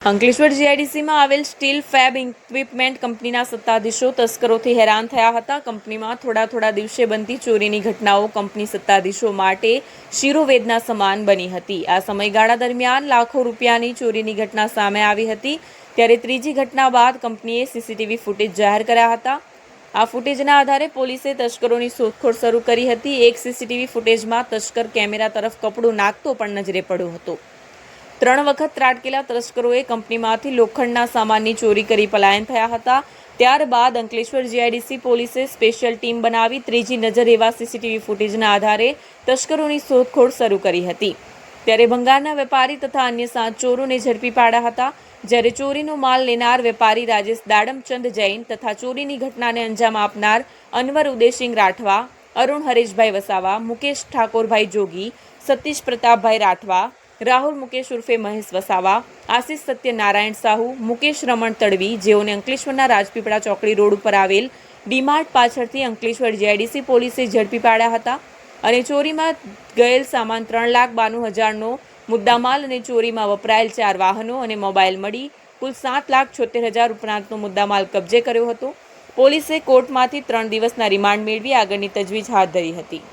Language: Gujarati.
અંકલેશ્વર જીઆઈડીસીમાં આવેલ સ્ટીલ ફેબ ઇક્વિપમેન્ટ કંપનીના સત્તાધીશો તસ્કરોથી હેરાન થયા હતા. કંપનીમાં થોડા થોડા દિવસે બનતી ચોરીની ઘટનાઓ કંપની સત્તાધીશો માટે શિરોવેદના સમાન બની હતી. આ સમયગાળા દરમિયાન લાખો રૂપિયાની ચોરીની ઘટના સામે આવી હતી. ત્યારે ત્રીજી ઘટના બાદ કંપનીએ સીસીટીવી ફૂટેજ જાહેર કર્યા હતા. આ ફૂટેજના આધારે પોલીસે તસ્કરોની શોધખોળ શરૂ કરી હતી. એક સીસીટીવી ફૂટેજમાં તસ્કર કેમેરા તરફ કપડું નાખતો પણ નજરે પડ્યો હતો. ત્રણ વખત ત્રાટકેલા તસ્કરોએ કંપનીમાંથી લોખંડના સામાનની ચોરી કરી પલાયન થયા હતા. ત્યારબાદ અંકલેશ્વર જીઆઈડીસી પોલીસે સ્પેશિયલ ટીમ બનાવી ત્રીજી નજર એવા સીસીટીવી ફૂટેજના આધારે તસ્કરોની શોધખોળ શરૂ કરી હતી. ત્યારે ભંગારના વેપારી તથા અન્ય સાત ચોરોને ઝડપી પાડ્યા હતા. જ્યારે ચોરીનો માલ લેનાર વેપારી રાજેશ દાડમચંદ જૈન તથા ચોરીની ઘટનાને અંજામ આપનાર અનવર ઉદેસિંગ રાઠવા, અરુણ હરેશભાઈ વસાવા, મુકેશ ઠાકોરભાઈ જોગી, સતીશ પ્રતાપભાઈ રાઠવા રાહુલ, મુકેશ ઉર્ફે મહેશ વસાવા, આશિષ સત્યનારાયણ સાહુ, મુકેશ રમણ તડવી જેઓને અંકલેશ્વરના રાજપીપળા ચોકડી રોડ ઉપર આવેલ ડીમાર્ટ પાછળથી અંકલેશ્વર જેઆઈડીસી પોલીસે ઝડપી પાડ્યા હતા અને ચોરીમાં ગયેલ સામાન ત્રણ લાખ બાણું હજારનો મુદ્દામાલ અને ચોરીમાં વપરાયેલ ચાર વાહનો અને મોબાઈલ મળી કુલ સાત લાખ છોતેર હજાર ઉપરાંતનો મુદ્દામાલ કબજે કર્યો હતો. પોલીસે કોર્ટમાંથી ત્રણ દિવસના રિમાન્ડ મેળવી આગળની તજવીજ હાથ ધરી હતી.